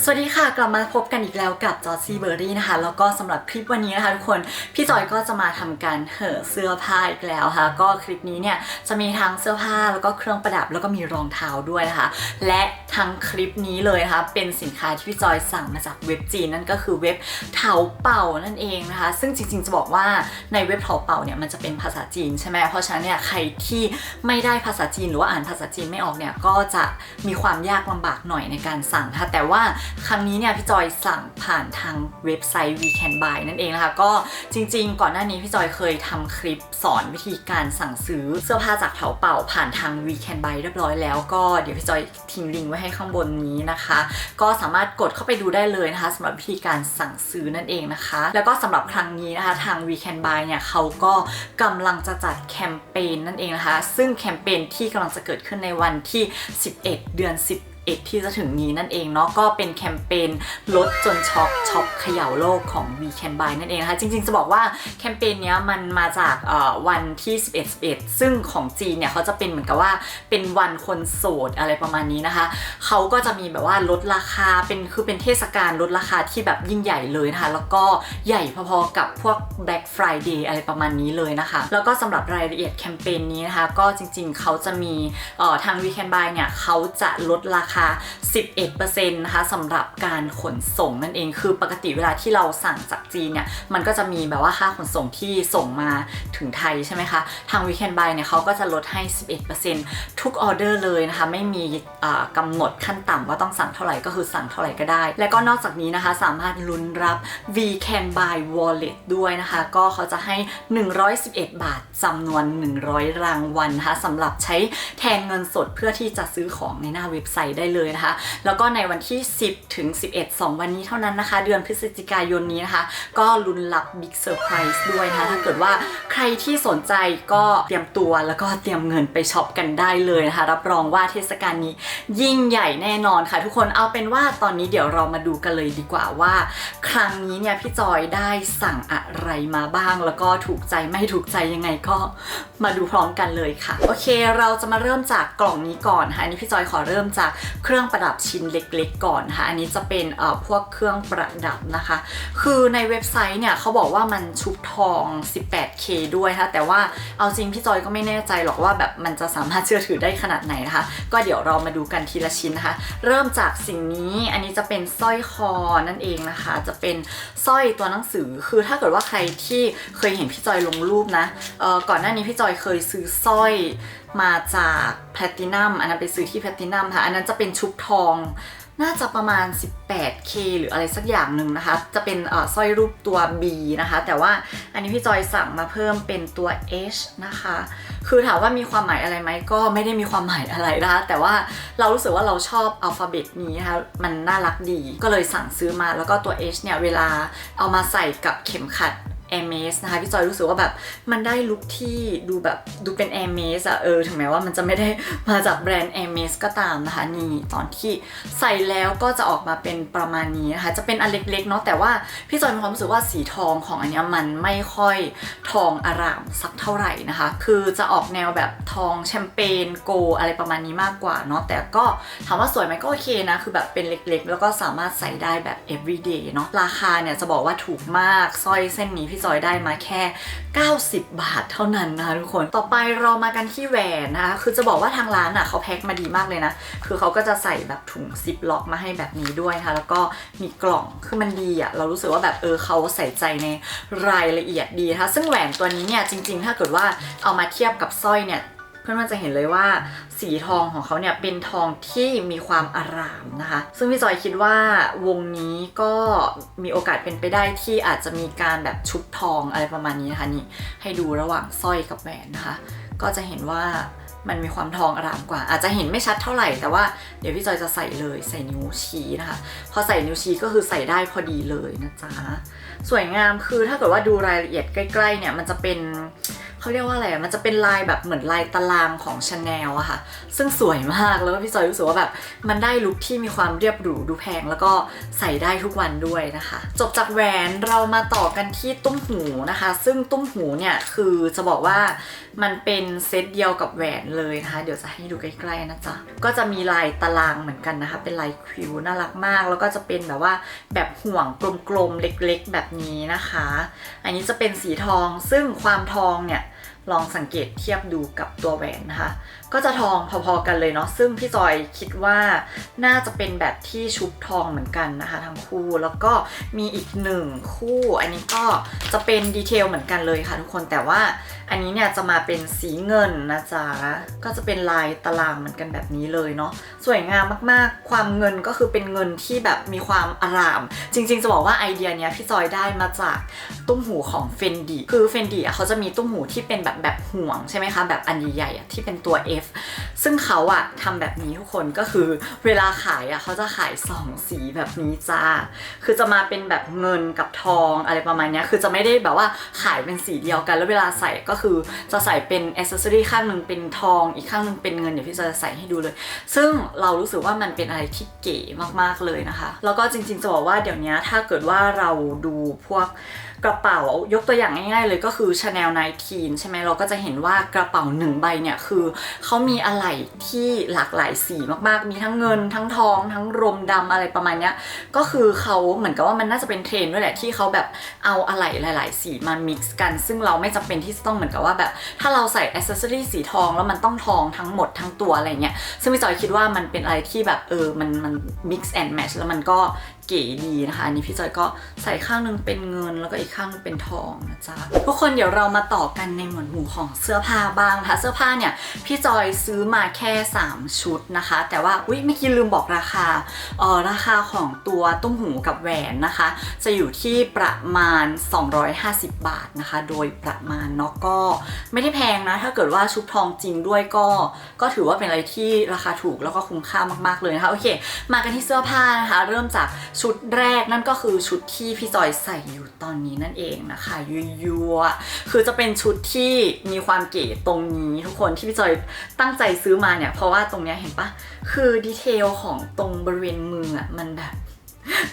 สวัสดีค่ะ กลับมาพบกันอีกแล้วกับจอร์ซี่เบอร์รี่นะคะ แล้วก็สำหรับคลิปวันนี้นะคะทุกคนพี่จอยก็จะมาทำการเห่อเสื้อผ้าอีกแล้วค่ะ ก็คลิปนี้เนี่ยจะมีทั้งเสื้อผ้าแล้วก็เครื่องประดับแล้วก็มีรองเท้าด้วยนะคะ และทั้งคลิปนี้เลยนะคะเป็นสินค้าที่พี่จอยสั่งมาจากเว็บจีนนั่นก็คือเว็บเถาเป่านั่นเองนะคะ ซึ่งจริงๆ จะบอกว่าในเว็บเถาเป่าเนี่ยมันจะเป็นภาษาจีนใช่ไหมเพราะฉะนั้นเนี่ยใครที่ไม่ได้ภาษาจีนหรือว่าอ่านภาษาจีนไม่ออกเนี่ยก็จะมีความยากลำบากหน่อยในการสั่งค่ะแต่ว่าครั้งนี้เนี่ยพี่จอยสั่งผ่านทางเว็บไซต์ We Can Buy นั่นเองนะคะ ก็จริง ๆ ก่อนหน้านี้พี่จอยเคยทำคลิปสอนวิธีการสั่งซื้อเสื้อผ้าจากเถาเป่าผ่านทาง We Can Buy เรียบร้อยแล้วก็เดี๋ยวพี่จอยทิ้งลิงก์ไว้ให้ข้างบนนี้นะคะ ก็สามารถกดเข้าไปดูได้เลยนะคะสำหรับวิธีการสั่งซื้อนั่นเองนะคะ แล้วก็สำหรับครั้งนี้นะคะทาง We Can Buy เนี่ยเขาก็กำลังจะจัดแคมเปญนั่นเองนะคะ ซึ่งแคมเปญที่กำลังจะเกิดขึ้นในวันที่ 11 เดือน10 เอ็ดที่จะถึงนี้นั่นเองเนาะก็เป็นแคมเปญลดจนช็อกช็อปเขย่าโลกของ We Can Buy นั่นเองนะคะ จริงๆ จะบอกว่าแคมเปญเนี้ยมันมาจากวันที่ 11 11 ซึ่งของจีนเนี่ยเขาจะเป็นเหมือนกับว่าเป็นวันคนโสดอะไรประมาณนี้นะคะเขาก็จะมีแบบว่าลดราคาเป็นคือเป็นเทศกาลลดราคาที่แบบยิ่งใหญ่เลยนะคะ แล้วก็ใหญ่พอๆกับพวก Black Friday อะไรประมาณนี้เลยนะคะ แล้วก็สำหรับรายละเอียดแคมเปญนี้นะคะ ก็จริงๆเขาจะมีทาง We Can Buy เนี่ยเขาจะลดราคา11%นะคะสำหรับการขนส่งนั่นเองคือปกติเวลาที่เราสั่งจากจีนเนี่ยมันก็จะมีแบบว่าค่าขนส่งที่ส่งมาถึงไทยใช่ไหมคะ ทาง Weekend Buy เนี่ยเขาก็จะลดให้ 11%ทุกออเดอร์เลยนะคะ ไม่มีกำหนดขั้นต่ำว่าต้องสั่งเท่าไหร่ก็คือสั่งเท่าไหร่ก็ได้ และก็นอกจากนี้นะคะสามารถลุ้นรับ Weekend Buy Wallet ด้วยนะคะ ก็เขาจะให้ 111 บาทจำนวน 100 รางวัลนะคะสำหรับใช้แทนเงินสดเพื่อที่จะซื้อของในหน้าเว็บไซต์ได้เลยนะคะ แล้วก็ในวันที่ 10 ถึง 11 2 วันนี้เท่านั้นนะคะ เดือนพฤศจิกายนนี้นะคะ ก็ลุ้นรับ Big Surprise ด้วยนะคะ ถ้าเกิดว่าใครที่สนใจก็เตรียมตัวแล้วก็เตรียมเงินไปช็อปกันได้เลยนะคะ รับรองว่าเทศกาลนี้ยิ่งใหญ่แน่นอนค่ะ ทุกคนเอาเป็นว่าตอนนี้เดี๋ยวเรามาดูกันเลยดีกว่าว่า ครั้งนี้เนี่ยพี่จอยได้สั่งอะไรมาบ้าง แล้วก็ถูกใจไม่ถูกใจยังไงก็มาดูพร้อมกันเลยค่ะ โอเค เราจะมาเริ่มจากกล่องนี้ก่อนค่ะอันนี้พี่จอยขอเริ่มจากเครื่องประดับชิ้นเล็กๆ ก่อนค่ะอันนี้จะเป็นเอ่อพวกเครื่องประดับนะคะ คือในเว็บไซต์เนี่ยเขาบอกว่ามันชุบทอง 18K ด้วยนะคะแต่ว่าเอาจริงพี่จอยก็ไม่แน่ใจหรอกว่าแบบมันจะสามารถเชื่อถือได้ขนาดไหนนะคะ ก็เดี๋ยวเรามาดูกันทีละชิ้นนะคะ เริ่มจากสิ่งนี้อันนี้จะเป็นสร้อยคอนั่นเองนะคะ จะเป็นสร้อยตัวหนังสือคือถ้าเกิดว่าใครที่เคยเห็นพี่จอยลงรูปนะเอ่อก่อนหน้านี้พี่จอยเคยซื้อสร้อยมาจากแพลตินัมอันนั้นไปซื้อที่แพลตินัมค่ะอันนั้นจะเป็น็นชุบทอง น่าจะประมาณ 18K หรืออะไรสักอย่างหนึ่งนะคะ จะเป็นอ่อสร้อยรูปตัว B นะคะ แต่ว่าอันนี้พี่จอยสั่งมาเพิ่มเป็นตัว H นะคะ คือถามว่ามีความหมายอะไรไหมก็ไม่ได้มีความหมายอะไรนะคะ แต่ว่าเรารู้สึกว่าเราชอบอัลฟาเบตนี้นะคะ มันน่ารักดี ก็เลยสั่งซื้อมา แล้วก็ตัว H เนี่ยเวลาเอามาใส่กับเข็มขัด a i r m a s นะคะพี่จอยรู้สึกว่าแบบมันได้ลุคที่ดูแบบดูเป็น a i r m a s อะเออถึงแม้ว่ามันจะไม่ได้มาจากแบรนด์ a i r m a s ก็ตามนะคะนี่ตอนที่ใส่แล้วก็จะออกมาเป็นประมาณนี้นะคะจะเป็นอันเล็กๆเนาะแต่ว่าพี่จอยมีความรู้สึกว่าสีทองของอันนี้มันไม่ค่อยทองอารามสักเท่าไหร่นะคะ คือจะออกแนวแบบทองแชมเปญโกอะไรประมาณนี้มากกว่าเนาะแต่ก็ถามว่าสวยไหมก็โอเคนะ คือแบบเป็นเล็กๆ แล้วก็สามารถใส่ได้แบบ everyday เนาะราคาเนี่ยจะบอกว่าถูกมากสร้อยเส้นนี้พี่จอยได้มาแค่ 90 บาทเท่านั้นนะคะทุกคนต่อไปเรามากันที่แหวนนะคะคือจะบอกว่าทางร้านอะเขาแพ็คมาดีมากเลยนะ คือเขาก็จะใส่แบบถุงซิปล็อกมาให้แบบนี้ด้วยนะคะแล้วก็มีกล่องคือมันดีอะเรารู้สึกว่าแบบเออเขาใส่ใจในรายละเอียดดีนะคะซึ่งแหวนตัวนี้เนี่ยจริง ๆ ถ้าเกิดว่าเอามาเทียบกับสร้อยเนี่ย เพื่อนๆจะเห็นเลยว่าสีทองของเขาเนี่ยเป็นทองที่มีความอารามนะคะ ซึ่งพี่จอยคิดว่าวงนี้ก็มีโอกาสเป็นไปได้ที่อาจจะมีการแบบชุบทองอะไรประมาณนี้นะคะนี่ให้ดูระหว่างสร้อยกับแหวนนะคะ ก็จะเห็นว่ามันมีความทองอารามกว่า อาจจะเห็นไม่ชัดเท่าไหร่แต่ว่าเดี๋ยวพี่จอยจะใส่เลยใส่นิ้วชี้นะคะ พอใส่นิ้วชี้ก็คือใส่ได้พอดีเลยนะจ๊ะสวยงามคือถ้าเกิดว่าดูรายละเอียดใกล้ๆเนี่ยมันจะเป็น เขาเรียกว่าอะไรมันจะเป็นลายแบบเหมือนลายตารางของชาแนลอะค่ะ ซึ่งสวยมากแล้วก็พี่จอยรู้สึกว่าแบบ มันได้ลุคที่มีความเรียบหรูดูแพงแล้วก็ใส่ได้ทุกวันด้วยนะคะ จบจากแหวนเรามาต่อกันที่ตุ้มหูนะคะ ซึ่งตุ้มหูเนี่ยคือจะบอกว่ามันเป็นเซตเดียวกับแหวนเลยนะคะ เดี๋ยวจะให้ดูใกล้ๆนะจ๊ะก็จะมีลายตารางเหมือนกันนะคะ เป็นลายคิวน่ารักมาก แล้วก็จะเป็นแบบว่าแบบห่วงกลมๆเล็ก ๆ แบบนี้นะคะ อันนี้จะเป็นสีทองซึ่งความทองเนี่ย ลองสังเกตเทียบดูกับตัวแหวนนะคะ ก็จะทองพอๆกันเลยเนาะซึ่งพี่จอยคิดว่าน่าจะเป็นแบบที่ชุบทองเหมือนกันนะคะ ทั้งคู่แล้วก็มีอีกหนึ่งคู่ อันนี้ก็จะเป็นดีเทลเหมือนกันเลยค่ะทุกคนแต่ว่าอันนี้เนี่ยจะมาเป็นสีเงินนะจ๊ะก็จะเป็นลายตารางเหมือนกันแบบนี้เลยเนาะสวยงามมากๆ ความเงินก็คือเป็นเงินที่แบบมีความอาราม จริง ๆ จะบอกว่าไอเดียเนี้ยพี่จอยได้มาจากตุ้มหูของเฟนดีคือเฟนดีเขาจะมีตุ้มหูที่เป็นแบบแบบห่วงใช่ไหมคะ แบบอันใหญ่ๆที่เป็นตัว F ซึ่งเขาอะทำแบบนี้ทุกคนก็คือเวลาขายอะเขาจะขายสองสีแบบนี้จ้า คือจะมาเป็นแบบเงินกับทองอะไรประมาณนี้คือจะไม่ได้แบบว่าขายเป็นสีเดียวกัน แล้วเวลาใส่ก็คือจะใส่เป็นอ c เซสซอรี่ข้างหนึ่งเป็นทอง อีกข้างหนึ่งเป็นเงินเดี๋ยวพี่จะใส่ให้ดูเลย ซึ่งเรารู้สึกว่ามันเป็นอะไรที่เก๋มากๆเลยนะคะ แล้วก็จริงๆจะบอกว่าเดี๋ยวนี้ถ้าเกิดว่าเราดูพวก กระเป๋ายกตัวอย่างง่าย ๆ เลยก็คือ Chanel 19 ใช่ไหมเราก็จะเห็นว่ากระเป๋าหนึ่งใบเนี่ยคือเขามีอะไหล่ที่หลากหลายสีมากๆ มีทั้งเงินทั้งทอง ทั้งรมดำอะไรประมาณเนี้ยก็คือเขาเหมือนกับว่ามันน่าจะเป็นเทรนด์ด้วยแหละที่เขาแบบเอาอะไหล่หลาย ๆ สีมา mix กัน ซึ่งเราไม่จำเป็นที่จะต้องเหมือนกับว่าแบบ ถ้าเราใส่อ c เซสซอรี่สีทองแล้วมันต้องทองทั้งหมดทั้งตัวอะไรเงี้ยซึ่งพี่จอยคิดว่ามันเป็นอะไรที่แบบเออมันมัน mix and match แล้วมันก็ เก๋ดีนะคะอันนี้พี่จอยก็ใส่ข้างหนึงเป็นเงิน แล้วก็อีกข้างนึงเป็นทองนะจ๊ะทุกคนเดี๋ยวเรามาต่อกันในหมวดหมู่ของเสื้อผ้าบ้างนะคะเสื้อผ้าเนี่ยพี่จอยซื้อมาแค่ 3 ชุดนะคะ แต่ว่าอุ้ยเมื่อกี้ลืมบอกราคาเออราคาของตัวตุ้มหูกับแหวนนะคะ จะอยู่ที่ประมาณ 250 บาทนะคะ โดยประมาณเนาะก็ไม่ได้แพงนะ ถ้าเกิดว่าชุบทองจริงด้วยก็ ก็ถือว่าเป็นอะไรที่ราคาถูกแล้วก็คุ้มค่ามากๆเลยนะคะโอเค มากันที่เสื้อผ้านะคะ เริ่มจากชุดแรกนั่นก็คือชุดที่พี่จอยใส่อยู่ตอนนี้นั่นเองนะคะยัวๆคือจะเป็นชุดที่มีความเก๋ตรงนี้ทุกคนที่พี่จอยตั้งใจซื้อมาเนี่ยเพราะว่าตรงเนี้ยเห็นปะคือดีเทลของตรงบริเวณมืออะมันแบบ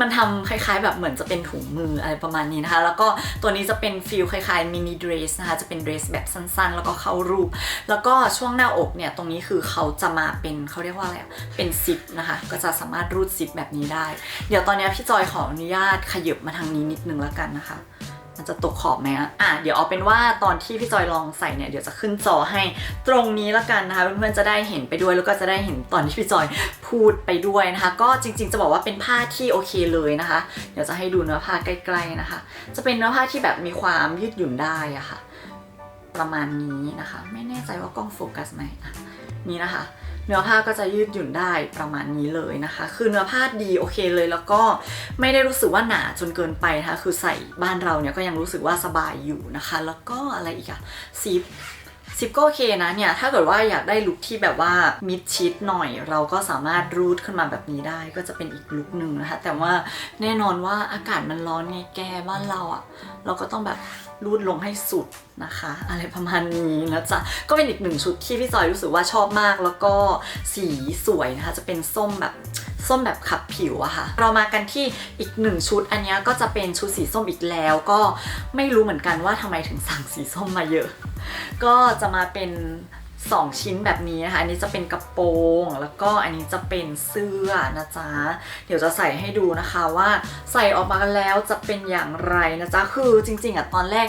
มันทำคล้ายๆ แบบเหมือนจะเป็นถุงมืออะไรประมาณนี้นะคะ แล้วก็ตัวนี้จะเป็นฟิลคล้ายๆมินิเดรสนะคะ จะเป็นเดรสแบบสั้นๆ แล้วก็เข้ารูป แล้วก็ช่วงหน้าอกเนี่ย ตรงนี้คือเขาจะมาเป็นเขาเรียกว่าอะไร เป็นซิปนะคะ ก็จะสามารถรูดซิปแบบนี้ได้ เดี๋ยวตอนนี้พี่จอยขออนุญาตขยับมาทางนี้นิดนึงแล้วกันนะคะ มันจะตกขอบไหมอะอะเดี๋ยวเอาเป็นว่าตอนที่พี่จอยลองใส่เนี่ยเดี๋ยวจะขึ้นจอให้ตรงนี้แล้วกันนะคะเพื่อนๆจะได้เห็นไปด้วยแล้วก็จะได้เห็นตอนที่พี่จอยพูดไปด้วยนะคะ ก็จริงๆจะบอกว่าเป็นผ้าที่โอเคเลยนะคะ เดี๋ยวจะให้ดูเนื้อผ้าใกล้ๆนะคะ จะเป็นเนื้อผ้าที่แบบมีความยืดหยุ่นได้อะค่ะ ประมาณนี้นะคะ ไม่แน่ใจว่ากล้องโฟกัสไหมนี่นะคะ เนื้อผ้าก็จะยืดหยุ่นได้ประมาณนี้เลยนะคะ คือเนื้อผ้าดีโอเคเลยแล้วก็ไม่ได้รู้สึกว่าหนาจนเกินไปนะคะคือใส่บ้านเราเนี่ยก็ยังรู้สึกว่าสบายอยู่นะคะ แล้วก็อะไรอีกอะซิปซิปก็โอเคนะเนี่ย ถ้าเกิดว่าอยากได้ลุคที่แบบว่ามิดชิดหน่อย เราก็สามารถรูดขึ้นมาแบบนี้ได้ก็จะเป็นอีกลุคหนึ่งนะคะ แต่ว่าแน่นอนว่าอากาศมันร้อนไงแกบ้านเราอะเราก็ต้องแบบ รูดลงให้สุดนะคะ อะไรประมาณนี้นะจ๊ะ ก็เป็นอีกหนึ่งชุดที่พี่จอยรู้สึกว่าชอบมากแล้วก็สีสวยนะคะ จะเป็นส้มแบบส้มแบบขับผิวอะค่ะ เรามากันที่อีกหนึ่งชุด อันนี้ก็จะเป็นชุดสีส้มอีกแล้ว ก็ไม่รู้เหมือนกันว่าทำไมถึงสั่งสีส้มมาเยอะ ก็จะมาเป็น 2 ชิ้นแบบนี้นะคะ อันนี้จะเป็นกระโปรง แล้วก็อันนี้จะเป็นเสื้อนะจ๊ะ เดี๋ยวจะใส่ให้ดูนะคะว่าใส่ออกมาแล้วจะเป็นอย่างไรนะจ๊ะ คือจริงๆอะตอนแรก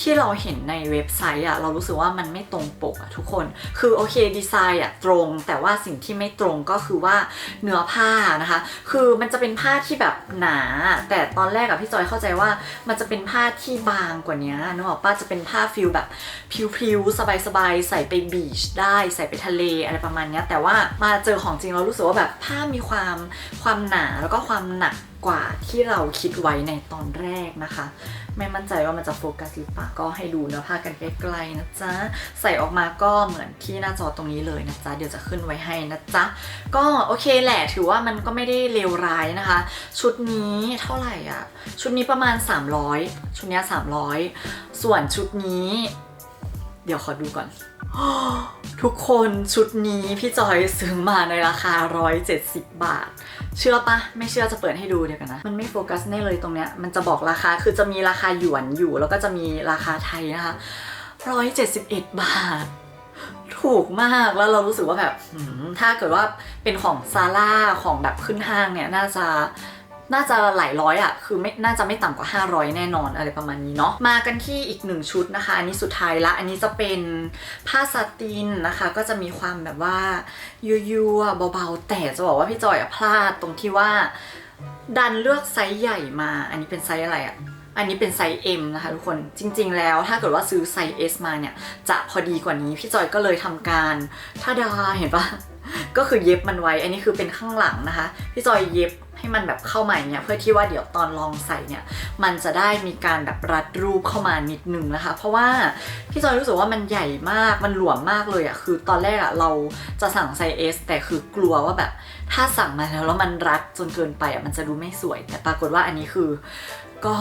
ที่เราเห็นในเว็บไซต์อะเรารู้สึกว่ามันไม่ตรงปกอะทุกคน คือโอเคดีไซน์อะตรง แต่ว่าสิ่งที่ไม่ตรงก็คือว่าเนื้อผ้านะคะ คือมันจะเป็นผ้าที่แบบหนา แต่ตอนแรกอะพี่จอยเข้าใจว่ามันจะเป็นผ้าที่บางกว่านี้นึกออกป้าจะเป็นผ้าฟิลแบบพริ้วๆสบายๆใส่ไปบีชได้ใส่ไปทะเลอะไรประมาณนี้แต่ว่ามาเจอของจริงเรารู้สึกว่าแบบผ้ามีความความหนาแล้วก็ความหนักกว่าที่เราคิดไว้ในตอนแรกนะคะ ไม่มั่นใจว่ามันจะโฟกัสหรือเปล่าก็ให้ดูเนื้อผ้ากันใกล้ๆนะจ๊ะ ใส่ออกมาก็เหมือนที่หน้าจอตรงนี้เลยนะจ๊ะ เดี๋ยวจะขึ้นไว้ให้นะจ๊ะ ก็โอเคแหละถือว่ามันก็ไม่ได้เลวร้ายนะคะ ชุดนี้เท่าไหร่อะ ชุดนี้ประมาณ 300 ชุดนี้300 ส่วนชุดนี้ เดี๋ยวขอดูก่อน ทุกคนชุดนี้พี่จอยซื้อมาในราคา 170 บาท เชื่อปะไม่เชื่อจะเปิดให้ดูเดี๋ยวกันนะ มันไม่โฟกัสแน่เลยตรงเนี้ยมันจะบอกราคาคือจะมีราคาหยวนอยู่ แล้วก็จะมีราคาไทยนะคะ 171 บาท ถูกมากแล้วเรารู้สึกว่าแบบถ้าเกิดว่าเป็นของซาร่าของแบบขึ้นห้างเนี่ยน่าจะ น่าจะหลายร้อยอะ่ะคือไม่น่าจะไม่ต่ำกว่า 500 แน่นอนอะไรประมาณนี้เนาะมากันที่อีกหนึ่งชุดนะคะ อันนี้สุดท้ายละ อันนี้จะเป็นผ้าสตินนะคะ ก็จะมีความแบบว่ายัวๆเบาๆ แต่จะบอกว่าพี่จอยอพลาดตรงที่ว่า ดันเลือกไซส์ใหญ่มา อันนี้เป็นไซส์อะไรอะอันนี้เป็นไซส์ M นะคะทุกคนจริง ๆ แล้วถ้าเกิดว่าซื้อไซส์ S มาเนี่ย จะพอดีกว่านี้ พี่จอยก็เลยทำการท่าดาเห็นปะก็คือเย็บมันไว้ อันนี้คือเป็นข้างหลังนะคะ พี่จอยเย็บ ให้มันแบบเข้ามาอย่างเนี่ยเพื่อที่ว่าเดี๋ยวตอนลองใส่เนี่ยมันจะได้มีการแบบรัดรูปเข้ามานิดนึงนะคะ เพราะว่าพี่จอยรู้สึกว่ามันใหญ่มากมันหลวมมากเลยอะคือตอนแรกอะเราจะสั่งไซส์ S แต่คือกลัวว่าแบบถ้าสั่งมาแล้วแล้วมันรัดจนเกินไปอะมันจะดูไม่สวย แต่ปรากฏว่าอันนี้คือก็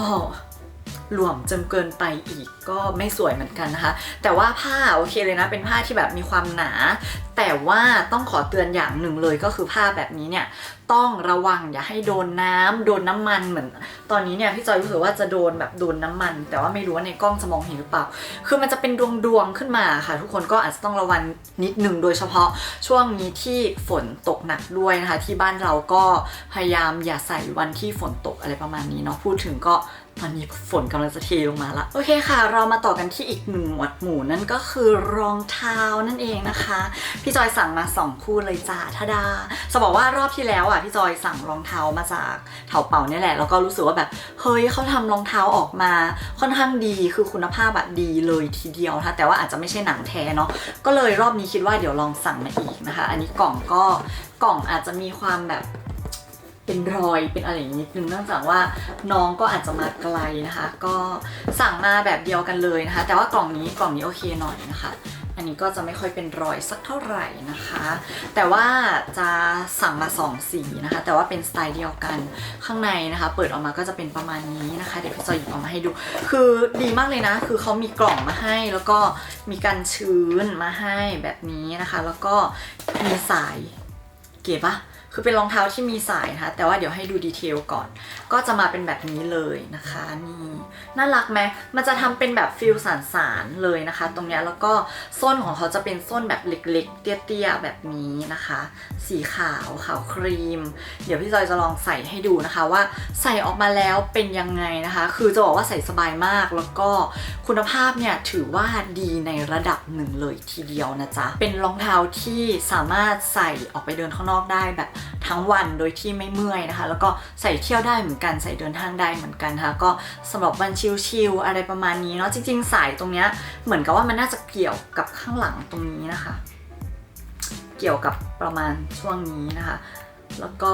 หลวมจนเกินไปอีกก็ไม่สวยเหมือนกันนะคะ แต่ว่าผ้าโอเคเลยนะเป็นผ้าที่แบบมีความหนา แต่ว่าต้องขอเตือนอย่างหนึ่งเลยก็คือผ้าแบบนี้เนี่ย ต้องระวังอย่าให้โดนน้ำโดนน้ำมันเหมือน ตอนนี้เนี่ยพี่จอยรู้สึกว่าจะโดนแบบโดนน้ำมัน แต่ว่าไม่รู้ว่าในกล้องจะมองเห็นหรือเปล่า คือมันจะเป็นดวงดวงๆขึ้นมาค่ะ ทุกคนก็อาจจะต้องระวังนิดหนึ่งโดยเฉพาะช่วงนี้ที่ฝนตกหนักด้วยนะคะ ที่บ้านเราก็พยายามอย่าใส่วันที่ฝนตกอะไรประมาณนี้เนาะพูดถึงก็ ตอนนี้ฝนกำลังจะเทลงมาละโอเคค่ะ เรามาต่อกันที่อีกหนึ่งหมวดหมู่นั่นก็คือรองเท้านั่นเองนะคะ พี่จอยสั่งมาสองคู่เลยจ้าทาดาจะบอกว่ารอบที่แล้วอะพี่จอยสั่งรองเท้ามาจากเถาเป่าเนี่ยแหละแล้วก็รู้สึกว่าแบบเฮ้ยเขาทำรองเท้าออกมาค่อนข้างดีคือคุณภาพแบบดีเลยทีเดียวนะแต่ว่าอาจจะไม่ใช่หนังแท้เนาะก็เลยรอบนี้คิดว่าเดี๋ยวลองสั่งมาอีกนะคะ อันนี้กล่องก็กล่องอาจจะมีความแบบ เป็นรอยเป็นอะไรอย่างนี้นิดนึงเนื่องจากว่าน้องก็อาจจะมาไกลนะคะ ก็สั่งมาแบบเดียวกันเลยนะคะ แต่ว่ากล่องนี้กล่องนี้โอเคหน่อยนะคะ อันนี้ก็จะไม่ค่อยเป็นรอยสักเท่าไหร่นะคะ แต่ว่าจะสั่งมาสองสีนะคะ แต่ว่าเป็นสไตล์เดียวกันข้างในนะคะ เปิดออกมาก็จะเป็นประมาณนี้นะคะ เดี๋ยวพี่จอยหยิบออกมาให้ดู คือดีมากเลยนะ คือเขามีกล่องมาให้แล้วก็มีการชื้นมาให้แบบนี้นะคะ แล้วก็มีสายเก๋ปะ คือเป็นรองเท้าที่มีสายนะคะแต่ว่าเดี๋ยวให้ดูดีเทลก่อน ก็จะมาเป็นแบบนี้เลยนะคะนี่น่ารักไหมมันจะทำเป็นแบบฟิลสานสารเลยนะคะ ตรงเนี้ยแล้วก็ส้นของเขาจะเป็นส้นแบบเล็กๆ เตี้ยๆแบบนี้นะคะ สีขาวขาวครีม เดี๋ยวพี่จอยจะลองใส่ให้ดูนะคะว่าใส่ออกมาแล้วเป็นยังไงนะคะ คือจะบอกว่าใส่สบายมากแล้วก็คุณภาพเนี่ยถือว่าดีในระดับหนึ่งเลยทีเดียวนะจ๊ะเป็นรองเท้าที่สามารถใส่ออกไปเดินข้างนอกได้แบบทั้งวันโดยที่ไม่เมื่อยนะคะ แล้วก็ใส่เที่ยวได้เหมือนกันใส่เดินทางได้เหมือนกันค่ะก็สำหรับวันชิลๆอะไรประมาณนี้เนาะจริง ๆ สายตรงเนี้ยเหมือนกับว่ามันน่าจะเกี่ยวกับข้างหลังตรงนี้นะคะ เกี่ยวกับประมาณช่วงนี้นะคะ แล้วก็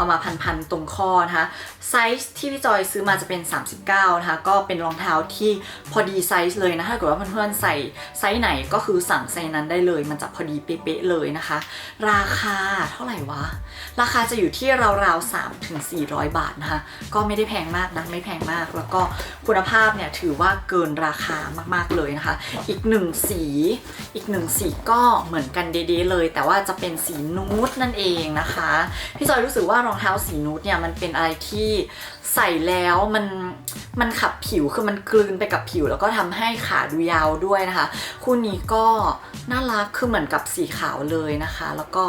เอามาพันๆตรงข้อนะคะไซส์ที่พี่จอยซื้อมาจะเป็น 39 นะคะ ก็เป็นรองเท้าที่พอดีไซส์เลยนะถ้าเกิดว่าเพื่อนๆใส่ไซส์ไหนก็คือสั่งไซส์นั้นได้เลย มันจะพอดีเป๊ะๆเลยนะคะ ราคาเท่าไหร่วะ ราคาจะอยู่ที่ราวๆ3ถึง400 บาทนะคะ ก็ไม่ได้แพงมากนะไม่แพงมาก แล้วก็คุณภาพเนี่ยถือว่าเกินราคามากๆเลยนะคะ อีกหนึ่งสีอีกหนึ่งสีก็เหมือนกันเดๆเลย แต่ว่าจะเป็นสีนูดนั่นเองนะคะพี่จอยรู้สึกว่ารองเท้าสีนูดเนี่ยมันเป็นอะไรที่ใส่แล้วมัน มันขับผิวคือมันกลืนไปกับผิว แล้วก็ทำให้ขาดูยาวด้วยนะคะ คู่นี้ก็น่ารักคือเหมือนกับสีขาวเลยนะคะ แล้วก็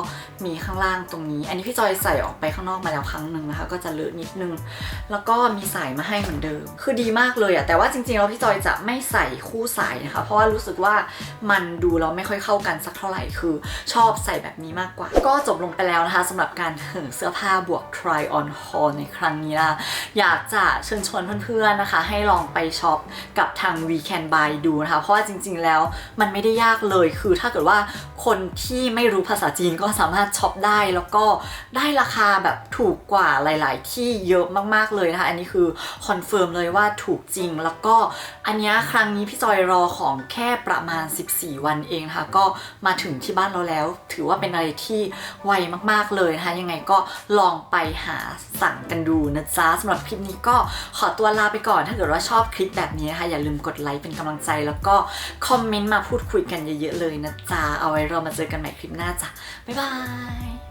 มีข้างล่างตรงนี้ อันนี้พี่จอยใส่ออกไปข้างนอกมาแล้วครั้งหนึ่งนะคะ ก็จะเลอะนิดนึง แล้วก็มีสายมาให้เหมือนเดิม คือดีมากเลยอะแต่ว่าจริงๆแล้วพี่จอยจะไม่ใส่คู่สายนะคะ เพราะว่ารู้สึกว่ามันดูแล้วไม่ค่อยเข้ากันสักเท่าไหร่คือ ชอบใส่แบบนี้มากกว่า ก็จบลงไปแล้วนะคะสำหรับการเหินเสื้อผ้าบวก try on haul ในครั้งนี้นะอยากจะเชิญชวนเพื่อนๆนะคะ ให้ลองไปช็อปกับทาง We Can Buy ดูนะคะ เพราะว่าจริงๆแล้วมันไม่ได้ยากเลยคือถ้าเกิดว่าคนที่ไม่รู้ภาษาจีนก็สามารถช็อปได้แล้วก็ได้ราคาแบบถูกกว่าหลาย ๆ ที่เยอะมากๆเลยนะคะ อันนี้คือคอนเฟิร์มเลยว่าถูกจริง แล้วก็อันนี้ครั้งนี้พี่จอยรอของแค่ประมาณ 14 วันเองนะคะก็มาถึงที่บ้านเราแล้ว ถือว่าเป็นอะไรที่ไวมากๆเลยนะคะยังไงก็ลองไปหาสั่งกันดูนะจ๊ะสำหรับคลิปนี้ก็ขอตัวลาไปก่อนถ้าเกิดว่าชอบคลิปแบบนี้นะคะอย่าลืมกดไลค์เป็นกำลังใจ แล้วก็คอมเมนต์มาพูดคุยกันเยอะๆเลยนะจ๊ะเอาไว้เรามาเจอกันใหม่คลิปหน้าจ้ะบ๊ายบาย